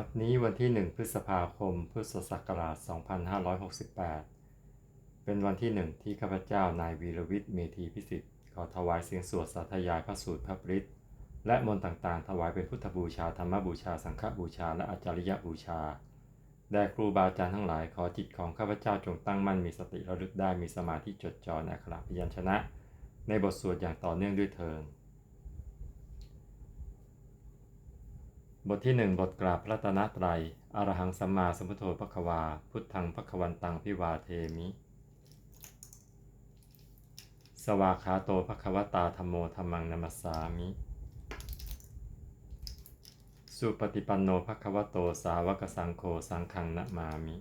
บัดนี้วันที่ 1 พฤษภาคม พุทธศักราช 2568 เป็นวันที่หนึ่งที่ข้าพเจ้านายวีรวิทย์เมธีพิสิทธิ์ขอถวายเสียงสวดสาธยายพระสูตรพระปริตและมนต์ต่างๆ ถวายเป็นพุทธบูชาธรรมบูชา สังฆบูชา และอาจาริยบูชา แด่ครูบาอาจารย์ทั้งหลายขอจิตของข้าพเจ้าจงตั้งมั่นมีสติระลึกได้มีสมาธิจดจ่อในอักขระพยัญชนะ ในบทสวดอย่างต่อเนื่องด้วยเทิน บทที่หนึ่งบทกราบพระรัตนตรัย อรหังสัมมาสัมพุทโธพะควา พุทธังพะควันตังพิวาเทมิ สวากขาโตภควตาธรรมโมธรรมังนัมสสามิ สุปฏิปันโนภควโตสาวกสังโฆสังฆังนะมามิ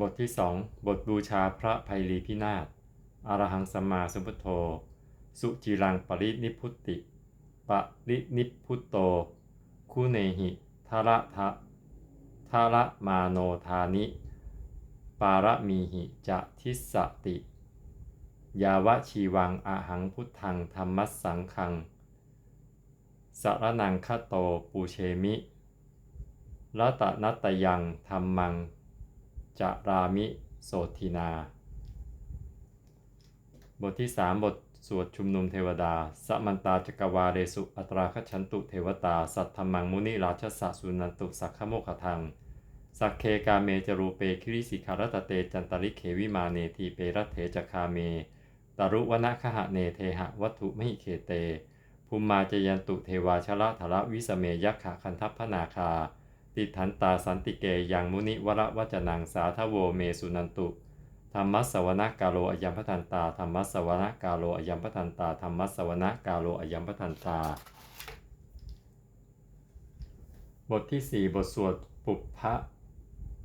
บทที่สองบทบูชาพระไพลีพินาศ อรหังสัมมาสัมพุทโธ สุจิรังปรินิพพุติ ปรินิพุตโต คุเนหิทาระทะทาระมาโนทานิ ปารมีหิจะทิสสติ ยาวะชีวังอาหังพุทธังธรรมัสสังคังสรนังคโตปูเชมิรัตนัตยังธรรมังจะรามิโสทินา บทที่ 3 บท สวดชุมนุมเทวดา สมันตาจักวาเรสุ อัตราคชันตุเทวตา สัทธมังมุนิราชสะสุนันตุสักขโมคทัง สักเคกาเมจรูเปคิริสิคารตเตจันตริเขวิมาเนทีเปรัตเถจคาเม ตรุวนะคหะเนเทหะวัตถุมหิเคเต ภูมิมาจยันตุเทวาชละทละวิสเมยักขะคันทัพพนาคา ติทันตาสันติเกยังมุนิวรวจนังสาทโวเมสุนันตุ ธรรมสวนกาโลอยัมพทันตาธรรมสวนกาโลอยัมพทันตาธรรมสสวนกาโลอยัมพทันตา บทที่ 4 บทสวดปุพพะ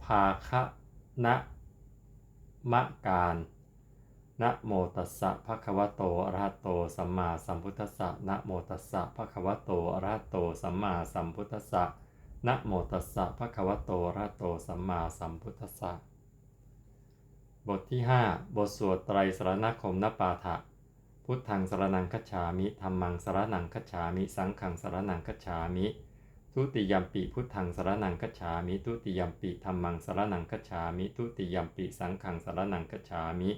ภาคะนะมะการนะโมตัสสะภะคะวะโตอะระหะโตสัมมาสัมพุทธัสสะนะโมตัสสะภะคะวะโตอะระหะโตสัมมาสัมพุทธัสสะนะโมตัสสะภะคะวะโตอะระหะโตสัมมาสัมพุทธัสสะ บทที่ 5 บทสวดไตรสรณคมนปาฐะพุทธังสรนังคัจฉามิธรรมังสรนังคัจฉามิ สังฆังสรนังคัจฉามิ ทุติยมปิพุทธังสรนังคัจฉามิ ทุติยมปิธรรมังสรนังคัจฉามิ ทุติยมปิสังฆังสรนังคัจฉามิ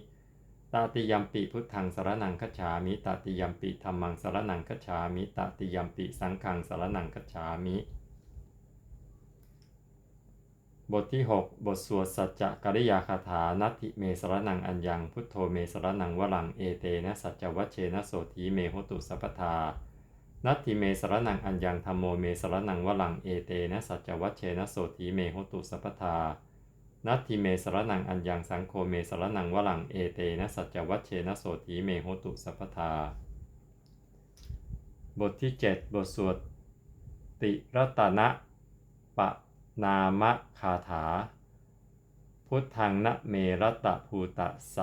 ตติยมปิพุทธังสรนังคัจฉามิตติยมปิธรรมังสรนังคัจฉามิตติยมปิสังฆังสรนังคัจฉามิ บทที่ 6 บทสวดสัจจะกริยาคาถานัตถิเมสรนังอัญญัง พุทโธเมสรนังวรังเอเตนะสัจจวัชเชนะโสธีเมโหตุสัพพทานัตถิเมสรนังอัญญังธรรมโมเมสรนังวรังเอเตนะสัจจวัชเชนะโสธีเมโหตุสัพพทานัตถิเมสรนังอัญญังสังโฆเมสรนังวรังเอเตนะสัจจวัชเชนะโสธีเมโหตุสัพพทา บทที่ 7 บทสวดติรัตนะปะ นามคาถา พุทธังนะเมรัตภูตะส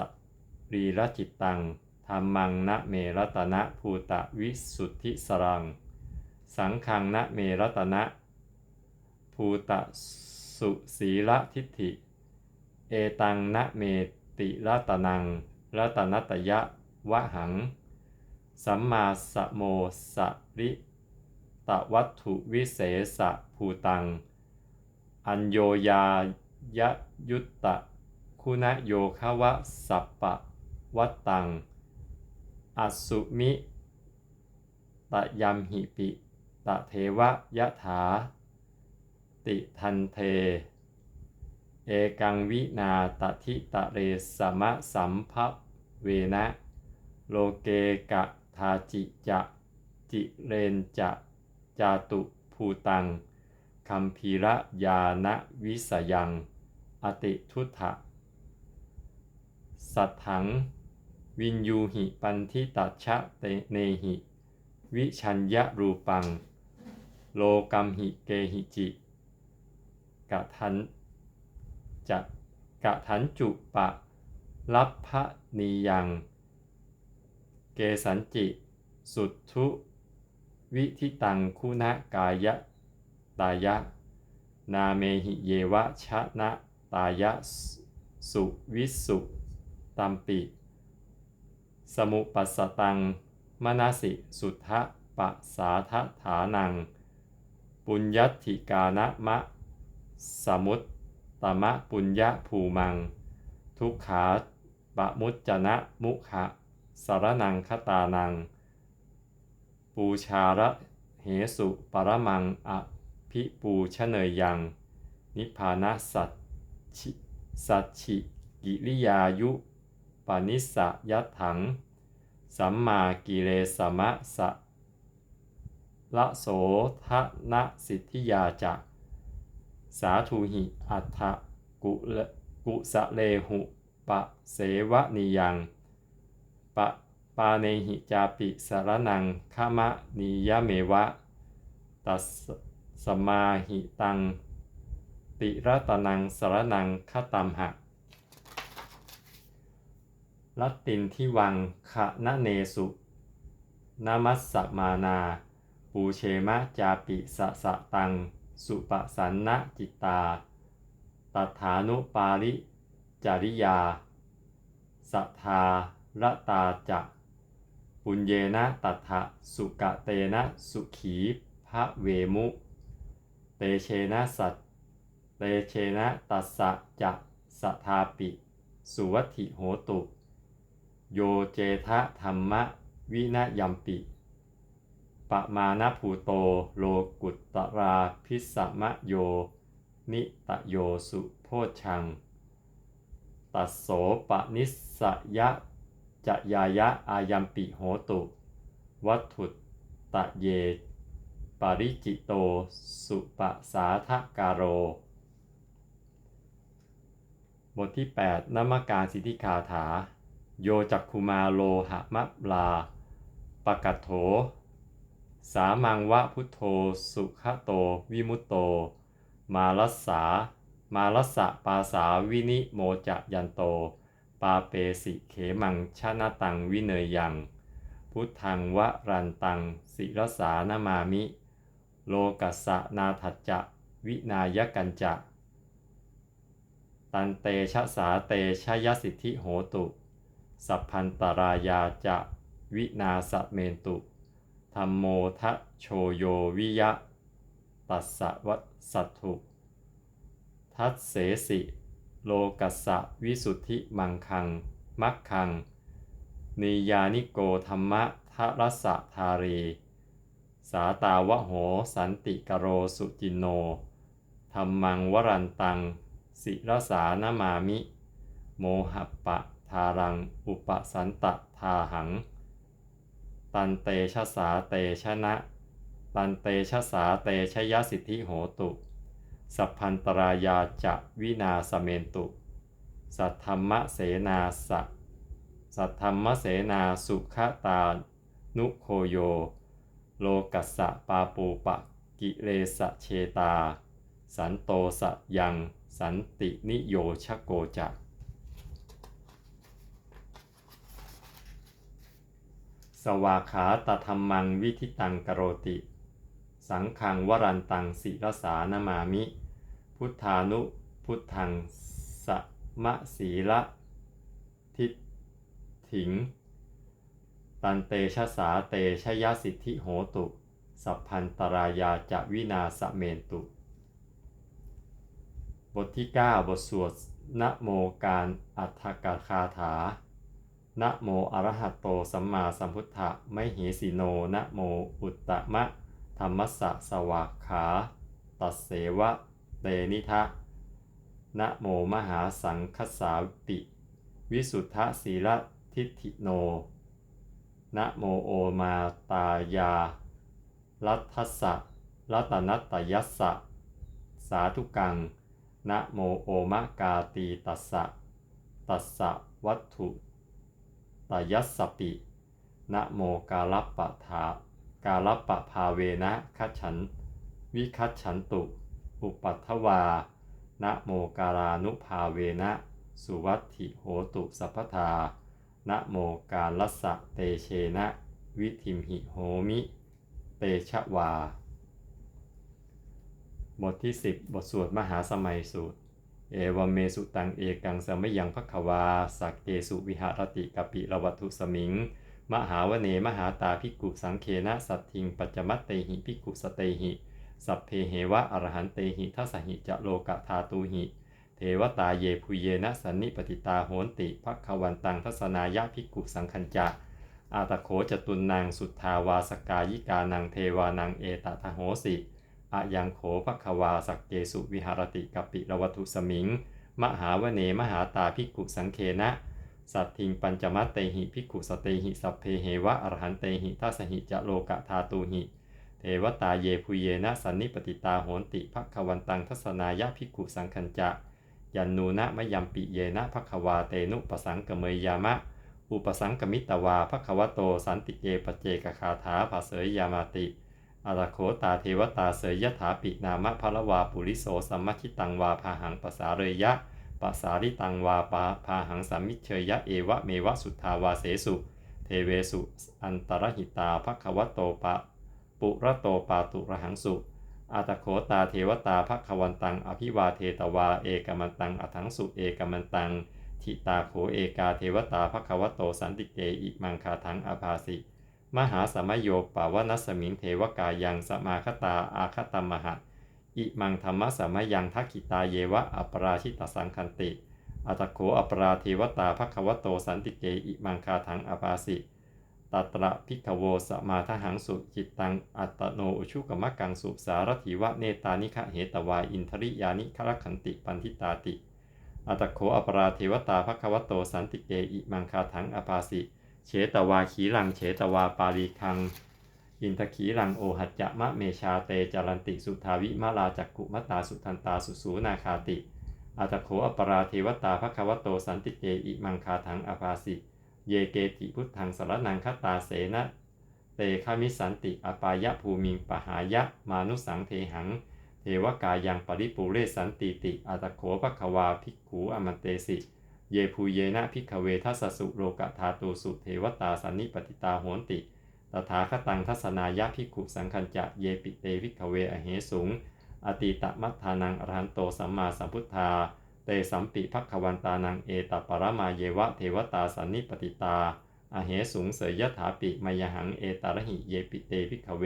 รีรจิตตังธรรมังนะเมรตนะภูตะวิสุทธิสรัง สังฆังนะเมรตนะภูตะสุสีละทิฏฐิ เอตังนะเมติรัตนังรัตนัตยะวะหัง สัมมาสโมสริตวัตถุวิเศษภูตัง อัญโยยายะยุตตะ คุณโยคาวะสัปปะวัตตังอสุมิตะยมหิปิตะเทวะยะถา ติทันเท เอกังวินาตทิตะเรสมะสัมภเวนะ โลเกกะทาจิจะ จิเรนจะ จาตุภูตัง คัมภีระยานะวิสยัง อติทุตถะ สัทถัง วินยูหิปันทิตัชะเตเนหิ วิชัญญะรูปัง โลกัมหิเกหิจิ กะทันจะกะทันจุปะ ลัพพะนียัง เกสันจิ สุทธุ วิทิตังคุณกายะ ตายะ นาเมหิเยวะชะนะตายะสุวิสุตัมปิ สมุปัสตัง มนาสิสุทธะปะสาทฐานัง ปุญญติกานะมะ สมุตตมะปุญญะภูมัง ทุกขาปะมุจจนะมุขะสารนังคตานัง ปูชาระเหสุปรมังอ ภิปูชเนยยัง นิพานะสัจฉิสัจฉิกิริยายุ ปานิสสะยัตถัง สัมมากิเลสมะสะละโสทะนะสิทธิยาจะ สาธุหิอัฏฐกุลกุสะเลหุปะเสวะนิยัง ปะปาเนหิจาปิสารนังขามะนิยเมวะ ตัส สมาหิตัง ติรัตนังสารนังคตัมหะลัตตินทิวังขะนะเนสุนามัสสมานา ปูเชมะจาปิสะสะตัง สุปสันนะจิตตา ตัฐานุปาริจาริยา สัทธาระตาจะปุญเยนะตัทะสุกะเตนะสุขีพระเวมุ เตเชนะสัตเตเชนะตัสสะจะสัทาปิ สุวัติโหตุ โยเจทะธรรมะวินยัมปิปะมาณภูโตโลกุตตราพิสมะโย นิตโยสุโพชัง ตัสโสปนิสสยะจะยายะอายัมปิโหตุ วัตถุตะเย ปาริจิโต สุปสาทะการโร บทที่ 8นมการสิทธิคาถา โยจักคุมาโลหะมะลาปะกัตโถ สามังวะพุทโธ สุขโต วิมุตโต มาลัสสา มาลัสสะปาสาวินิโมจะยันโต ปาเปสิเขมังชนะตังวิเนยยังพุทธังวะรันตัง ศิรสานามามิ โลกัสสะนาทัจจะวินายกันจะ ตันเตชะสาเตชะยสิทธิโหตุ สัพพันตรายาจะวินาสเมนตุธรรมโมทะโชโยวิยะ ตัสสะวัสสัตถุ ทัสเสสิ โลกัสสะวิสุทธิมังคัง มักคัง นิยานิโกธรรมะทะรัสสะทารี สาตาวะโหสันติกโรสุจินโนธรรมังวรันตังศิรสานามามิ โมหะปะทารัง อุปสันตะทาหัง ตันเตชะสาเตชะนะ ตันเตชะสาเตชยสิทธิโหตุ สัพพันตรายาจะวินาสเมนตุ สัทธรรมเสนาสสัทธรรมเสนาสุขตา นุโคโย โลกัสสะปาปูปะกิเลสะเชตา สันโตสะยัง สันตินิโยชโกจะสวาขาตธรรมังวิธิตังกโรติ สังขังวรันตังศิรสานามามิ พุทธานุพุทธังสมะสีละทิถิง ตันเตชะสาเตชะยสิทธิโหตุ สัพพันตรายาจะวินาสเมนตุ บทที่ 9 บทสวดนะโมการอัฏฐกคาถานะโมอระหะโตสัมมาสัมพุทธะไมเหสีโนนะโมอุตตมะธรรมัสสะสวากขา ตัสเสวะเตนิทะนะโมมหาสังคสาปิ วิสุทธศีลทิฏฐิโน นะโมโอมาตายารัตทัสสะรัตนัตยัสสะ สาธุกัง นะโมโอมะกาตีตัสสะ ตัสสะวัตถุตยัสสปิ นะโมกาลปะทากาลปะภาเวนะคัจฉัน วิคัจฉันตุ อุปัทวา นะโมการานุภาเวนะ สุวัตถิโหตุสัพพทา นะโมกาลสะเตเชนะ วิธิมหิโหมิ เตชะวา บทที่ 10 บทสวดมหาสมัยสูตร เอวเมสุตังเอกังสมยังพักวา สักเกสุวิหารติกปิรวัตุสมิง มหาวเนมหาตาภิกุสังเคนะสัตทิงปัจจมัตเตหิภิกุสเตหิ สัพเพเหวะอรหันเตหิทัสสหิจะโลกะธาตูหิ เทวตาเยภูเยนะสันนิปติตาโหนติภักขวันตังทัศนายะภิกขุสังคัญจะอาตโขจตุนนางสุทธาวาสกายิกานังเทวานังเอตทะโหสิอะยังโขภควาสักเกสุวิหารติกัปปิรวัตุสมิง มหาวเนมหาตาภิกขุสังเคนะ สัตทิงปัญจมัตเตหิภิกขุสเตหิสัพเพเหวะอรหันเตหิทัสหิจะโลกะธาตูหิ เทวตาเยภูเยนะสันนิปติตาโหนติภักขวันตังทัศนายะภิกขุสังคัญจะ ยันนูนะมยัมปิเยนะภักขวาเตนุปสังกเมยยามะ อุปสังกมิตวาภควโตสันติเยปเจกคาถาภาเสยยามาติอาราโคตาเทวตาเสยยถาปินามะพระวาปุริโสสัมมชิตังวาพาหังปสาเรยะปสาริตังวาปาพาหังสัมมิเชยยะเอวะเมวะสุทธาวาเสสุ เทเวสุ อันตรหิตาภควโตปะปุระโตปาตุระหังสุ อาตโคตาเทวตาภควันตัง อภิวาเทตวาเอกมันตังอทังสุเอกมันตัง ทิตาโขเอกาเทวตาภควโตสันติเกอิมังคาทังอภาสิ มหาสมโยปาวนัสมิงเทวกายังสมาคตาอาคตมหะอิมังธรรมสมยังทักขิตาเยวะอัปราชิตสังคันติ อัตโขอัปราเทวตาภควโตสันติเกอิมังคาทังอภาสิ ตัตระพิกโวสมาทหังสุจิตตังอัตโนอุชุกมะกังสุสารถิวะเนตานิคะเหตวาอินทริยานิครขันติปันทิตาติอัตโขอปราเทวตาภควโตสันติเกอิมังคาทังอภาสิเฉตวาขีลังเฉตวาปาลีคัง อินทขีลังโอหัจจะมะเมชาเตจารันติสุทาวิมาลาจักกุมตาสุทันตาสุสูนาคาติอัตโขอปราเทวตาภควโตสันติเกอิมังคาทังอภาสิ เยเกติพุทธังสารนังคตาเสนะเตคามิสันติอปายะภูมิงปหายะมานุสังเทหัง เทวกายังปริปุเรสันติติอัตโขปะควาภิกขูอมันเตสิ เยภูเยนะภิกเวทัสสุโลกธาตูสุเทวตาสันนิปติตาโหนติตถาคตังทัศนายะภิกขุสังคัญจะเยปิเตภิกเวอเหสุง อติตมัทธานังอรหันโตสัมมาสัมพุทธา เตสัมปิภักขวันตานังเอตปรมาเยวะเทวตาสันนิปติตาอเหสุงเสยยถาปิมยหังเอตารหิเยปิเตภิกขเว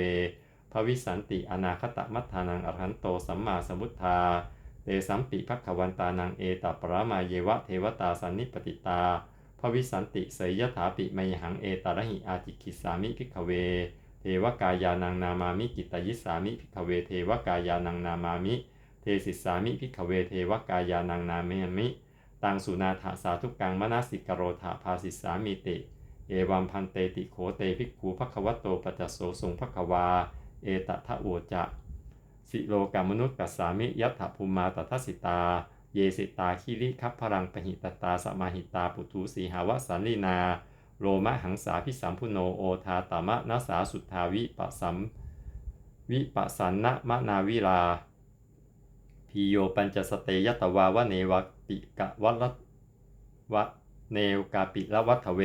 ภวิสันติอนาคตมัทธานังอรหันโตสัมมาสมุทธาเตสัมปิภักขวันตานังเอตปรมาเยวะเทวตาสันนิปติตาภวิสันติเสยยถาปิมยหังเอตารหิอาจิกิสามิภิกขเว เทวกายานังนามามิกิตยิสามิภิกขเวเทวกายานังนามามิ เทสิสามิภิกขเวเทวกายานังนาเมมิตังสุนาถาสาธุกังมนาสิกโรธาภาสิสามิติ เอวัมพันเตติโขเตภิกขูภควโตปัจจโสสุงภควา เอตทะโอจะสิโลกามนุษย์กัสสามิยัตถภูมาตทัสสิตา เยสิตาคิริคัพพรังปหิตตาสมาหิตาปุถุสีหาวสันลินา โรมะหังสาพิสัมพุโนโอทาตามะนัสสาสุทธาวิปสัมวิปสันนะมะนาวิลา พีโยปัญจสเตยตวาวะเนวปิกะวัลวะเนวกาปิละวัฏเว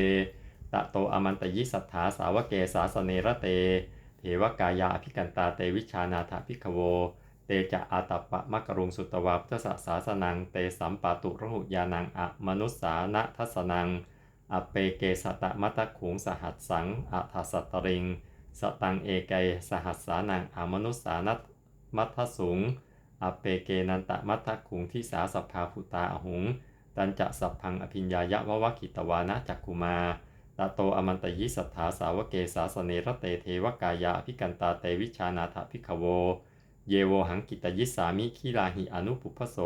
ตะโตอมันตยิสัทธาสาวเกสาสเนระเต เทวกายาอภิกันตาเตวิชานาถาภิกขโว เตจะอาตปะมะกรุงสุตวาพุทธสสาสนังเตสัมปาตุระหุยานังอะมนุสสานะทัสนังอเปเกสตะมัตขุงสหัสสังอัทสัตตริง สตังเอเกสหัสสานังอามนุสสานัตมัทสุง อเปเกนันตะมัทขุงที่สาสัพพาภูตาอหุง ตันจะสัพพังอภิญญายะวะวะกิตวานะจักกุมาตาโตอมันตยิสัทธาสาวเกสาสเนระเตเทวกายาอภิกันตาเตวิชานาถาภิกขโว เยโวหังกิตยิสามิขีลาหิอนุปุพโส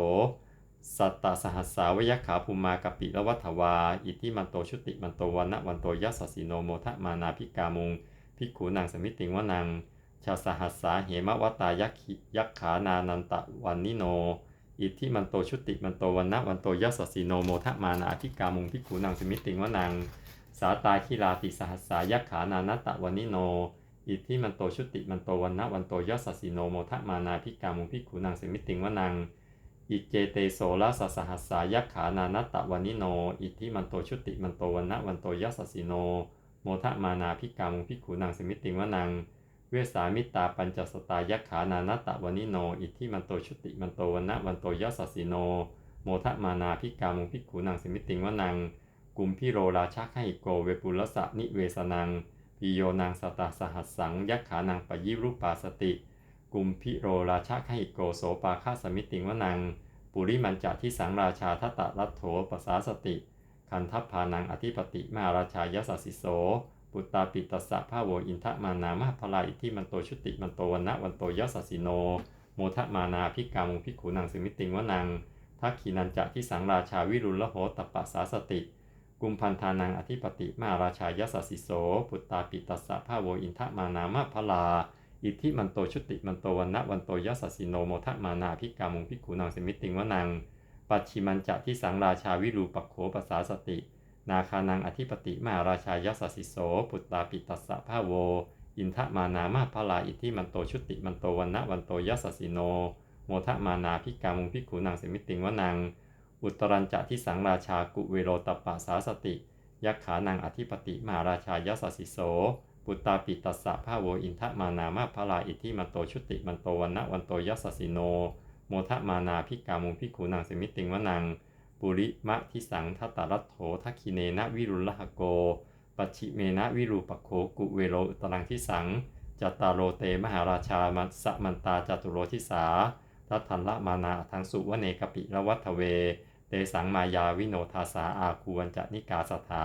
สัตตสหัสสาวยขาภูมากปิละวัฏวา อิทิมันโตชุติมันโตวันนะวันโตยัสสิโนโมทะมานาภิกามุงภิกขุนางสมิติงวนัง ชาสหัสสาเหมวตายักยักขานานันตะวันนิโน อิทธิมันโตชุติมันโตวันนะวันโตยัสสสิโนโมทะมานาภิกามุงภิกขุนางสมิติงวนังสาตาคิลาติสหัสสายักขานานัตตะวันนิโน อิทธิมันโตชุติมันโตวันนะวันโตยัสสสิโนโมทะมานาภิกามุงภิกขุนางสมิติงวนังอิเจเตโสลาสสหัสสายักขานานัตตะวันนิโน อิทธิมันโตชุติมันโตวันนะวันโตยัสสสิโน โมทะมานาภิกามุงภิกขุนางสมิติงวนัง เวสามิตาปัญจสตายักขานานัตตะวันิโน อิทธิมันโตชุติมันโตวันนะวันโตยัสสิโน โมทะมานาภิกามุงภิกขุนางสมิติงวนัง กุมพิโรราชาไคโกเวปุลสะนิเวสนังปิโยนางสตาสหัสสังยักขานังปยิรูปาสติ กุมพิโรราชาไคโกโสปาคาสมิติงวนัง ปุริมันจะที่สังราชาทัตตะรัตโถปสาสติ คันทัพพานังอธิปติมหาราชายสัสสิโส ปุตตาปิตัสสะภาโวอินทะมานามหพลาอิทิมันโตชุติมันโตวันนะวันโตยสัสสิโน โมทะมานาพิกามุพิกขุนังสมิติงวนังทักขีนันจะที่สังราชาวิรุลโหตปะสาสติ กุมพันธานังอธิปติมาราชายสัสสิโส ปุตตาปิตัสสะภาโวอินทะมานามาพลาอิทธิมันโตชุติมันโตวันนะวันโตยสัสสิโนโมทะมานาพิกามุพิกขุนังสมิติงวนัง ปัจฉิมันจะที่สังราชาวิรูปโขปสาสติ นาคานังอธิปติมาราชายสัสิโส ปุตตาปิตัสสะภาโว อินทมานามาพลาอิทิมันโตชุติมันโตวันนะวันโตยสสสิโน โมทะมานาพิกามุงพิกขุนังสมิติงวนัง อุตรัญจะที่สังราชากุเวโรตปะสาสติ ยักขานังอธิปติมาราชายสสสิโส ปุตตาปิตัสสะภาโว อินทมานามาพลาอิทิมันโตชุติมันโตวันนะวันโตยสสสิโน โมทะมานาพิกามุงพิกขุนังสมิติงวนัง ปุริมะทิสังทัตตรัตโถทักขิเนนะวิรุลหโก ปัจฉิเมนะวิรูปโคกุเวโรอุตรังทิสังจัตตารโรเตมหาราชามัสะมันตาจตุโรทิสาทัทันละมานาทังสุวเนกปิละวัฒเว เตสังมายาวิโนทาสาอาคูวันจะนิกาสถา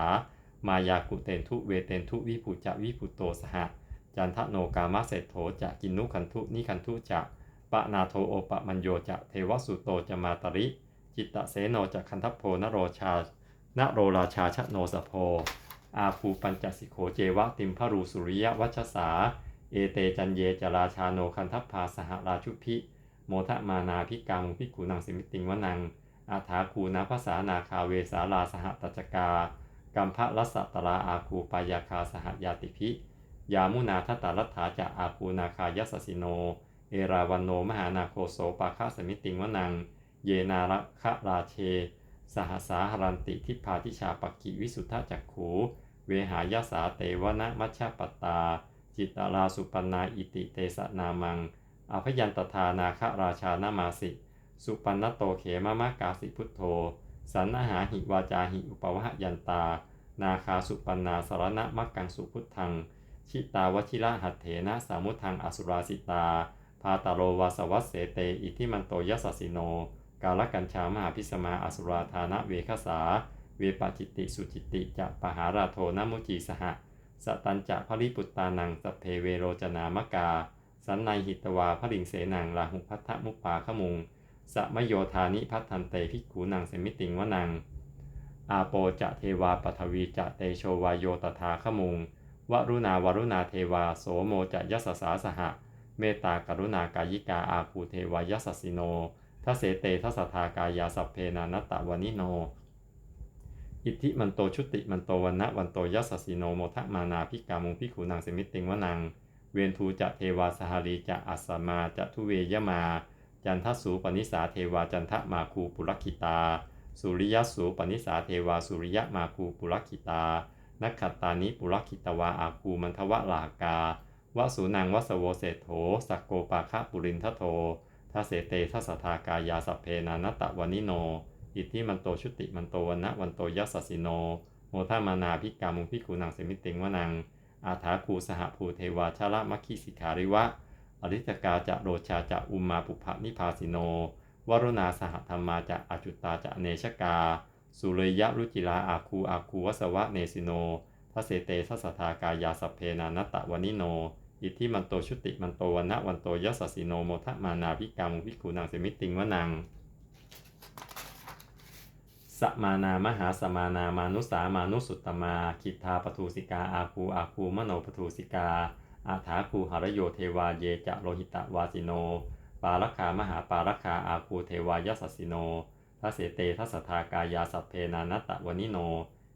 มายากุเตนทุเวเตนทุวิปุจะวิปุโตสหะจันทโนกามะเศรษโถจะกินนุคันทุนิคันทุจะปะนาโทโอปะมัญโยจะเทวสุโตจะมาตริ จิตตะเสโนจะคันทัพโพนโรชานโรราชาชะโนสโพ อาภูปัญจสิโขเจวะติมพรูสุริยวัชสา เอเตจันเยจราชาโนคันทัพพาสหราชุพิ โมทะมานาพิกังพิกุนังสิมิติงวนัง อาถาคูนาภาษานาคาเวสาลาสหตัจกากัมพะรัสสะตราอาคูปายาคาสหยาติพิยามุนาทัตตารัฐาจะอาคูนาคายัสสสิโน เอราวันโนมหานาโคโสปาคาสมิติงวนัง เยนาระคะราเช สหสาหรันติทิพาทิชาปักกิวิสุทธจักขู เวหายาสาเตวนะมัชฌปตา จิตตราสุปนาอิติเตสนามัง อภยันตทานาคราชานามาสิ สุปันนโตเขมมะกาสิพุทโธ สันนหาหิวาจาหิอุปวหยันตา นาคาสุปันาสารณะมักกังสุพุทธัง ชิตาวชิระหัตเถนะสามุทังอสุราสิตาพาตาโรวาสวัสเสเต อิทิมันโตยัสสสิโน กาลกัญชามหาพิสมาอสุราธานะเวคสา เวปจิติสุจิติจะปหาราโทนมุจีสหะสตันจะพริปุตตานังสเพเวโรจนามกา สันในหิตวาพริงเสนังลาหุพัทธมุปาขมุงสมโยธานิพัทันเตภิกขูนังเสมิติงวนัง อาโปจะเทวาปทวีจะเตโชวายโยตถาขมุง วรุณาวรุณาเทวาโสโมจะยัสสาสหะ เมตตากรุณากายิกาอาคูเทวายัสสิโน ทเสเตทัสทากายาสัพเพนานตตะวานิโน อิทธิมันโตชุติมันโตวันนะวันโตยัสสิโนโมทะมานาพิกามุงพิขุนังสมิติงวนัง เวนทูจะเทวาสหารีจะอัสสมาจะทุเวยมา จันทสูปนิสาเทวาจันทมาคูปุรคิตา สุริยสูปนิสาเทวาสุริยมาคูปุรคิตา นักขัตตานิปุรคิตวาอาคูมันทวะลากาวสุนังวสโวเศโธสักโกปาคะปุรินทโท ทัเสเตทัสทากายาสัพเพนานัตะวานิโน อิทธิมันโตชุติมันโตวันนะวันโตยัสสิโน โมทามานาพิกามุงพิกุนังเสมิติงวนัง อาถาคูสหภูเทวาชาละมัคคิสิขาริวะ อริตกาจะโรชาจะอุมาปุภะนิพาสิโน วรุณาสหธรรมาจะอจุตตาจะเนชกา สุเรยะรุจิลาอาคูอาคูวสวะเนสิโนทัเสเตทัสทากายาสัพเพนานัตะวานิโน อิทธิมันโตชุติมันโตวันนะวันโตยัสสสิโนโมทะมานาพิกามุพิคูนังเสมิติงวนังสมานามหาสมานามานุสามานุสุตตมาคิทาปทูสิกาอาคูอาคูมโนปทูสิกา อาถาคูหรโยเทวาเยจะโลหิตะวาสิโน ปารักขามหาปารักขาอาคูเทวายัสสสิโนทัเสเตทัสทากายาสัพเพนานัตะวานิโน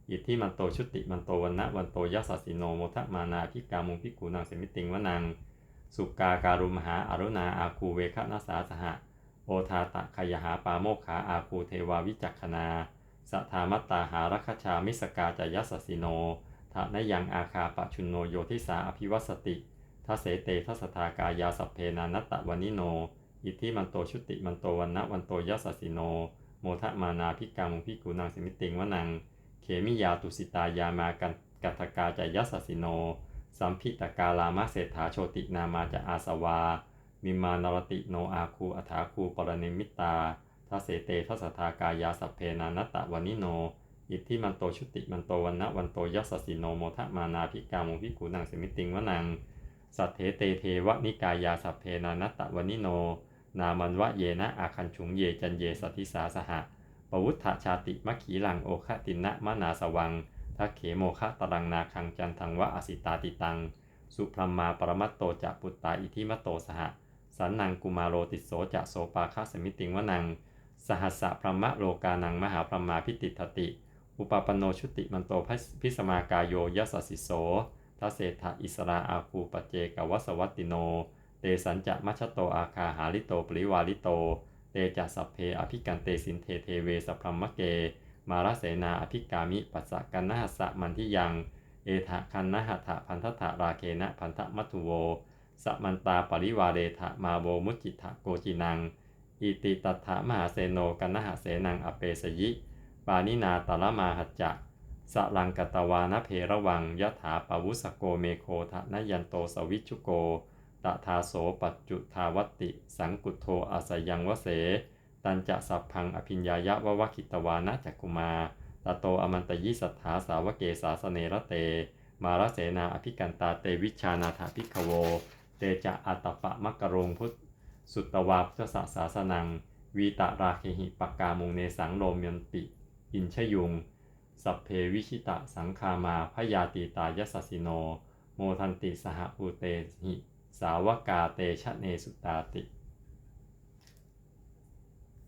อิทธิมันโตชุติมันโตวันนะวันโตยัสสสิโนโมทะมานาพิกามุงพิกูนังเสมิติงวนัง สุกาการุมหาอรุณาอาคูเวคะนัสสาสหะ โอทาตะขยหาปาโมขาอาคูเทวาวิจักขนาสัทธามัตตาหารัคชามิสกาจายัสสสิโนทะนยังอาคาปะชุนโนโยทิสาอภิวัสติทัเสเตทัสทากายาสัพเพนานัตตะวานิโน อิทธิมันโตชุติมันโตวันนะวันโตยัสสสิโน โมทะมานาพิกามุงพิกูนังสมิติงวนัง เเขมิยาตุสิตายามากันกัตกาจายัสสิโน สัมพิตกาลามะเศรษฐาโชตินามาจะอาสวา มิมานรติโนอาคูอัฐาคูปรณิมิตาทัเสเตทัสสทากายาสัพเพนานัตตะวานิโน อิทธิมันโตชุติมันโตวันนะวันโตยัสสิโนโมทะมานาภิกาโมภิกูนังสมิติงวนัง สัทเทเตเทวนิกายาสัพเพนานัตตะวานิโน นามันวะเยนะอาคันฉุงเยจันเยสัทิสาสหะ ปวุฒชชาติมัคขีลังโอคะตินะมนาสวังทักเขโมคะตรังนาคังจันทังวะอสิตาติตัง สุพรมมาปรมัตโตจะปุตตาอิทิมตโตสหะสันนังกุมารโรติโสจะโสปาคาสมิติงวนัง สหัสสะพรหมโลกานังมหาพรหมาพิติทติ อุปปโนชุติมันโตพิสมากายโยยัสสิโสทัเศธาอิสราอาคูปเจกวัสวัตติโน เตสัญจะมัชโตอาคาหาลิโตปริวาลิโต เตจัสสัพเพอภิกันเตสินเทเทเวสพรหมเก มารเสนาอภิกามิปัสสะกันนะหัสสะมันทิยัง เอทะคันนะหัตถะพันธะราเคนะพันธะมัทุโวสมันตาปริวาเรทะมาโวมุจจิทะโกจินัง อิติตัฏฐมหาเสโนกันนะหะเสนังอเปสยิ ปานินาตละมาหัจจะสลังกตวานเพระวังยถาปวุสโกเมโคทะนยันโตสวิชุโก ตทาโสปัจจุทาวติ สังกุโทอาสยังวเส ตันจะสัพพังอภิญญายะวะวะคิตวานะจักกุมาตโตอมันตยิสัทธาสาวเกสาสเนระเต มารเสนาอภิกันตาเตวิชานาถาภิกโว เตจะอัตปะมักกะโรงพุทธสุตวาพุทธศาสาสนัง วีตะราเคหิปกกามุงเนสังโลมยันติ อินชยุง สัพเพวิชิตะสังคามาพยาติตายสสสิโน โมทันติสหอุเตหิ สาวกาเตชะเนสุตาติ